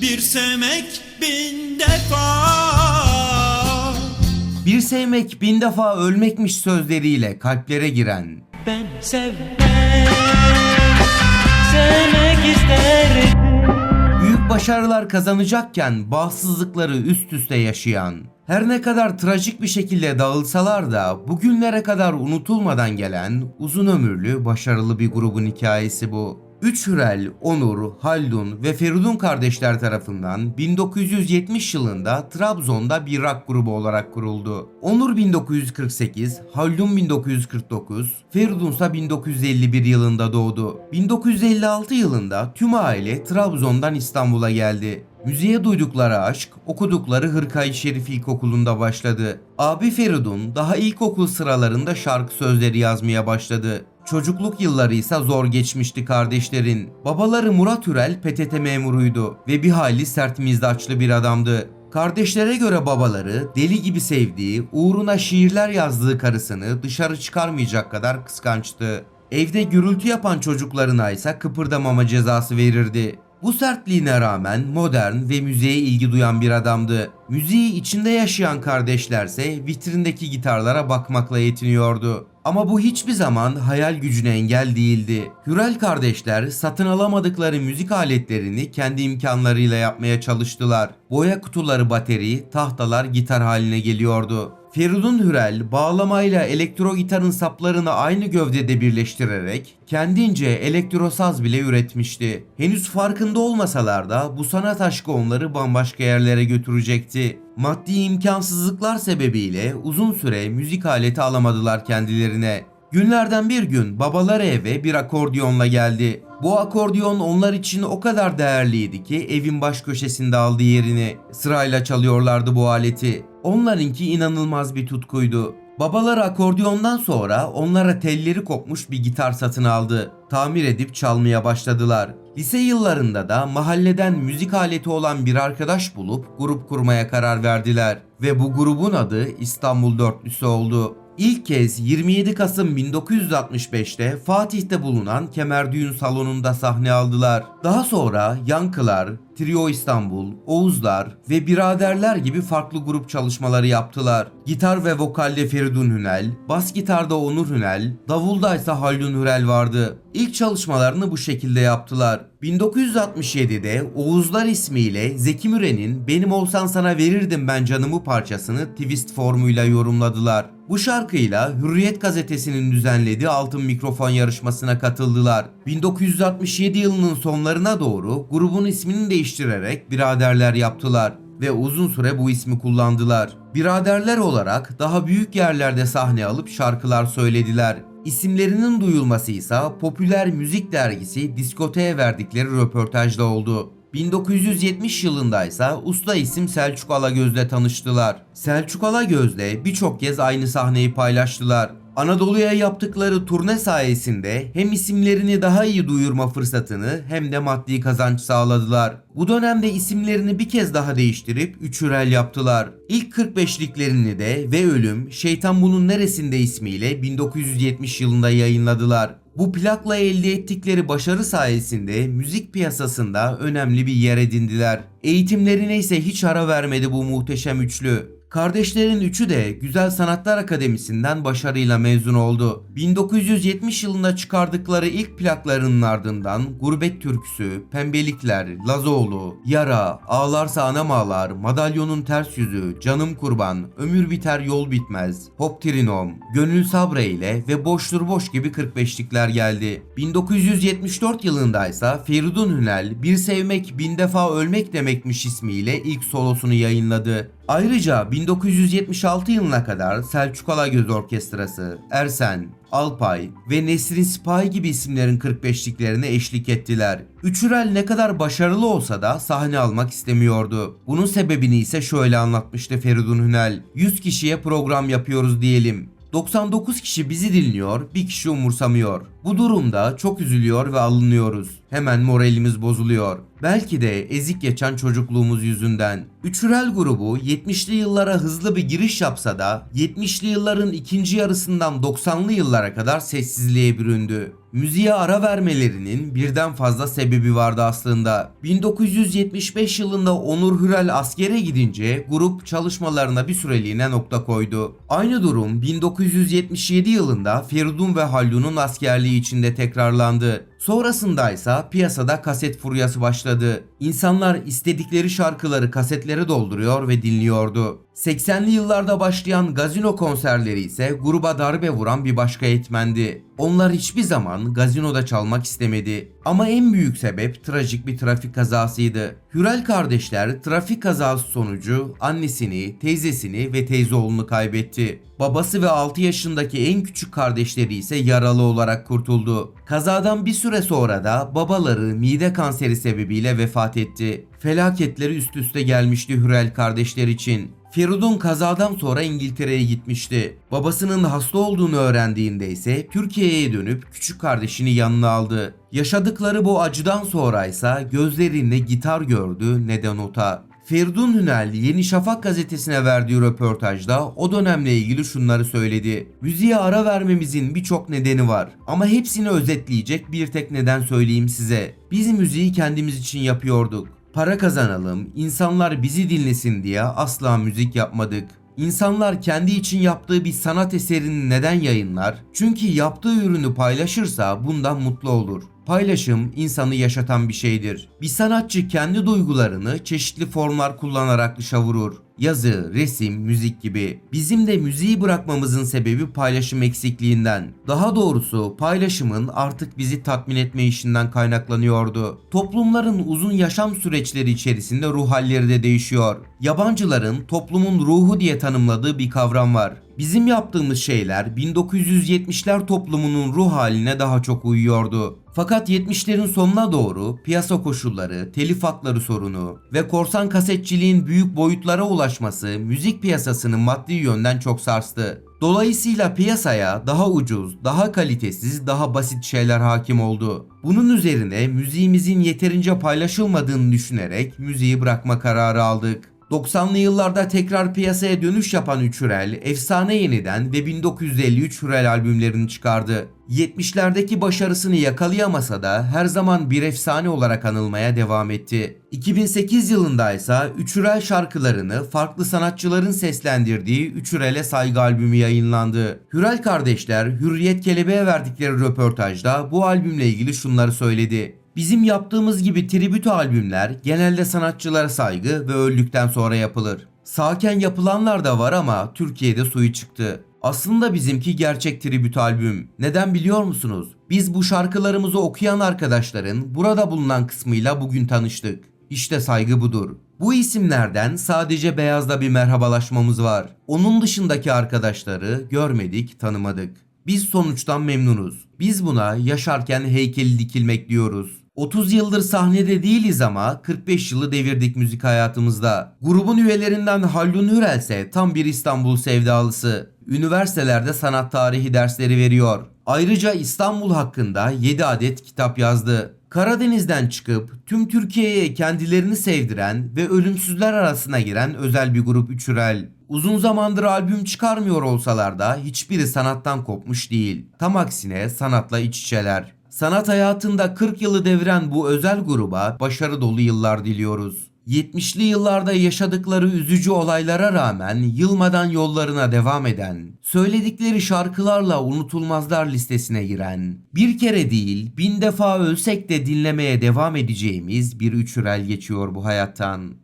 Bir sevmek bin defa. Bir sevmek bin defa ölmekmiş sözleriyle kalplere giren. Ben sevmek, sevmek isterim Büyük başarılar kazanacakken bağımsızlıkları üst üste yaşayan, her ne kadar trajik bir şekilde dağılsalar da bugünlere kadar unutulmadan gelen uzun ömürlü başarılı bir grubun hikayesi bu. Üç Hürel, Onur, Haldun ve Feridun kardeşler tarafından 1970 yılında Trabzon'da bir rock grubu olarak kuruldu. Onur 1948, Haldun 1949, Feridun ise 1951 yılında doğdu. 1956 yılında tüm aile Trabzon'dan İstanbul'a geldi. Müziğe duydukları aşk, okudukları Hırkay Şerif İlkokulu'nda başladı. Abi Feridun daha ilkokul sıralarında şarkı sözleri yazmaya başladı. Çocukluk yılları ise zor geçmişti kardeşlerin. Babaları Murat Hürel PTT memuruydu ve bir hayli sert mizdaçlı bir adamdı. Kardeşlere göre babaları deli gibi sevdiği, uğruna şiirler yazdığı karısını dışarı çıkarmayacak kadar kıskançtı. Evde gürültü yapan çocuklarına ise kıpırdamama cezası verirdi. Bu sertliğine rağmen modern ve müziğe ilgi duyan bir adamdı. Müziği içinde yaşayan kardeşlerse vitrindeki gitarlara bakmakla yetiniyordu. Ama bu hiçbir zaman hayal gücüne engel değildi. Hürel kardeşler satın alamadıkları müzik aletlerini kendi imkanlarıyla yapmaya çalıştılar. Boya kutuları bateri, tahtalar gitar haline geliyordu. Feridun Hürel bağlamayla elektro gitarın saplarını aynı gövdede birleştirerek kendince elektrosaz bile üretmişti. Henüz farkında olmasalar da bu sanat aşkı onları bambaşka yerlere götürecekti. Maddi imkansızlıklar sebebiyle uzun süre müzik aleti alamadılar kendilerine. Günlerden bir gün babaları eve bir akordiyonla geldi. Bu akordiyon onlar için o kadar değerliydi ki evin baş köşesinde aldı yerini. Sırayla çalıyorlardı bu aleti. Onlarınki inanılmaz bir tutkuydu. Babaları akordiyondan sonra onlara telleri kopmuş bir gitar satın aldı. Tamir edip çalmaya başladılar. Lise yıllarında da mahalleden müzik aleti olan bir arkadaş bulup grup kurmaya karar verdiler. Ve bu grubun adı İstanbul Dörtlüsü oldu. İlk kez 27 Kasım 1965'te Fatih'te bulunan Kemer Düğün Salonu'nda sahne aldılar. Daha sonra Yankılar, Trio İstanbul, Oğuzlar ve Biraderler gibi farklı grup çalışmaları yaptılar. Gitar ve vokalde Feridun Hünel, bas gitarda Onur Hünel, davulda ise Haldun Hürel vardı. İlk çalışmalarını bu şekilde yaptılar. 1967'de Oğuzlar ismiyle Zeki Müren'in Benim Olsan Sana Verirdim Ben Canımı parçasını twist formuyla yorumladılar. Bu şarkıyla Hürriyet gazetesinin düzenlediği Altın Mikrofon yarışmasına katıldılar. 1967 yılının sonlarına doğru grubun ismini değiştirerek biraderler yaptılar ve uzun süre bu ismi kullandılar. Biraderler olarak daha büyük yerlerde sahne alıp şarkılar söylediler. İsimlerinin duyulması ise popüler müzik dergisi Diskote'ye verdikleri röportajda oldu. 1970 yılında ise usta isim Selçuk Alagöz'le tanıştılar. Selçuk Alagöz'le birçok kez aynı sahneyi paylaştılar. Anadolu'ya yaptıkları turne sayesinde hem isimlerini daha iyi duyurma fırsatını hem de maddi kazanç sağladılar. Bu dönemde isimlerini bir kez daha değiştirip üçürel yaptılar. İlk 45'liklerini de ve Ölüm, Şeytan Bunun Neresinde ismiyle 1970 yılında yayınladılar. Bu plakla elde ettikleri başarı sayesinde müzik piyasasında önemli bir yer edindiler. Eğitimlerine ise hiç ara vermedi bu muhteşem üçlü. Kardeşlerin üçü de Güzel Sanatlar Akademisi'nden başarıyla mezun oldu. 1970 yılında çıkardıkları ilk plaklarının ardından Gurbet Türküsü, Pembelikler, Lazoğlu, Yara, Ağlarsa Anam Ağlar, Madalyonun Ters Yüzü, Canım Kurban, Ömür Biter Yol Bitmez, Hop Trinom, Gönül Sabre ile ve Boştur Boş gibi 45'likler geldi. 1974 yılında ise Feridun Hünel Bir Sevmek Bin Defa Ölmek Demekmiş ismiyle ilk solosunu yayınladı. Ayrıca 1976 yılına kadar Selçuk Alagöz Orkestrası, Ersen, Alpay ve Nesrin Sipahi gibi isimlerin 45'liklerine eşlik ettiler. Üçürel ne kadar başarılı olsa da sahne almak istemiyordu. Bunun sebebini ise şöyle anlatmıştı Feridun Hünel. 100 kişiye program yapıyoruz diyelim. 99 kişi bizi dinliyor, bir kişi umursamıyor. Bu durumda çok üzülüyor ve alınıyoruz. Hemen moralimiz bozuluyor. Belki de ezik geçen çocukluğumuz yüzünden. Üçürel grubu 70'li yıllara hızlı bir giriş yapsa da 70'li yılların ikinci yarısından 90'lı yıllara kadar sessizliğe büründü. Müziğe ara vermelerinin birden fazla sebebi vardı aslında. 1975 yılında Onur Hürel askere gidince grup çalışmalarına bir süreliğine nokta koydu. Aynı durum 1977 yılında Feridun ve Haldun'un askerliği içinde tekrarlandı. Sonrasında ise piyasada kaset furyası başladı. İnsanlar istedikleri şarkıları kasetlere dolduruyor ve dinliyordu. 80'li yıllarda başlayan gazino konserleri ise gruba darbe vuran bir başka etmendi. Onlar hiçbir zaman gazinoda çalmak istemedi. Ama en büyük sebep trajik bir trafik kazasıydı. Hürel kardeşler trafik kazası sonucu annesini, teyzesini ve teyze oğlunu kaybetti. Babası ve 6 yaşındaki en küçük kardeşleri ise yaralı olarak kurtuldu. Kazadan bir süre sonra da babaları mide kanseri sebebiyle vefat etti. Felaketleri üst üste gelmişti Hürel kardeşler için. Feridun kazadan sonra İngiltere'ye gitmişti. Babasının hasta olduğunu öğrendiğinde ise Türkiye'ye dönüp küçük kardeşini yanına aldı. Yaşadıkları bu acıdan sonra ise gözlerinde gitar gördü ne de nota. Feridun Hünel Yeni Şafak gazetesine verdiği röportajda o dönemle ilgili şunları söyledi. Müziğe ara vermemizin birçok nedeni var ama hepsini özetleyecek bir tek neden söyleyeyim size. Biz müziği kendimiz için yapıyorduk. Para kazanalım, insanlar bizi dinlesin diye asla müzik yapmadık. İnsanlar kendi için yaptığı bir sanat eserini neden yayınlar? Çünkü yaptığı ürünü paylaşırsa bundan mutlu olur. Paylaşım insanı yaşatan bir şeydir. Bir sanatçı kendi duygularını çeşitli formlar kullanarak dışa vurur. Yazı, resim, müzik gibi. Bizim de müziği bırakmamızın sebebi paylaşım eksikliğinden. Daha doğrusu paylaşımın artık bizi tatmin etme işinden kaynaklanıyordu. Toplumların uzun yaşam süreçleri içerisinde ruh halleri de değişiyor. Yabancıların toplumun ruhu diye tanımladığı bir kavram var. Bizim yaptığımız şeyler 1970'ler toplumunun ruh haline daha çok uyuyordu. Fakat 70'lerin sonuna doğru piyasa koşulları, telif hakları sorunu ve korsan kasetçiliğin büyük boyutlara ulaşması müzik piyasasını maddi yönden çok sarstı. Dolayısıyla piyasaya daha ucuz, daha kalitesiz, daha basit şeyler hakim oldu. Bunun üzerine müziğimizin yeterince paylaşılmadığını düşünerek müziği bırakma kararı aldık. 90'lı yıllarda tekrar piyasaya dönüş yapan Üçürel, Efsane Yeniden ve 1953 Hürel albümlerini çıkardı. 70'lerdeki başarısını yakalayamasa da her zaman bir efsane olarak anılmaya devam etti. 2008 yılında ise Üçürel şarkılarını farklı sanatçıların seslendirdiği Üçürel'e saygı albümü yayınlandı. Hürel kardeşler Hürriyet Kelebeğe verdikleri röportajda bu albümle ilgili şunları söyledi. Bizim yaptığımız gibi tribüt albümler genelde sanatçılara saygı ve öldükten sonra yapılır. Sağken yapılanlar da var ama Türkiye'de suyu çıktı. Aslında bizimki gerçek tribüt albüm. Neden biliyor musunuz? Biz bu şarkılarımızı okuyan arkadaşların burada bulunan kısmıyla bugün tanıştık. İşte saygı budur. Bu isimlerden sadece Beyaz'da bir merhabalaşmamız var. Onun dışındaki arkadaşları görmedik, tanımadık. Biz sonuçtan memnunuz. Biz buna yaşarken heykeli dikilmek diyoruz. 30 yıldır sahnede değiliz ama 45 yılı devirdik müzik hayatımızda. Grubun üyelerinden Haldun Hürel ise tam bir İstanbul sevdalısı. Üniversitelerde sanat tarihi dersleri veriyor. Ayrıca İstanbul hakkında 7 adet kitap yazdı. Karadeniz'den çıkıp tüm Türkiye'ye kendilerini sevdiren ve ölümsüzler arasına giren özel bir grup Üçürel. Uzun zamandır albüm çıkarmıyor olsalar da hiçbiri sanattan kopmuş değil. Tam aksine sanatla iç içeler. Sanat hayatında 40 yılı deviren bu özel gruba başarı dolu yıllar diliyoruz. 70'li yıllarda yaşadıkları üzücü olaylara rağmen yılmadan yollarına devam eden, söyledikleri şarkılarla unutulmazlar listesine giren, bir kere değil bin defa ölsek de dinlemeye devam edeceğimiz bir üçürel geçiyor bu hayattan.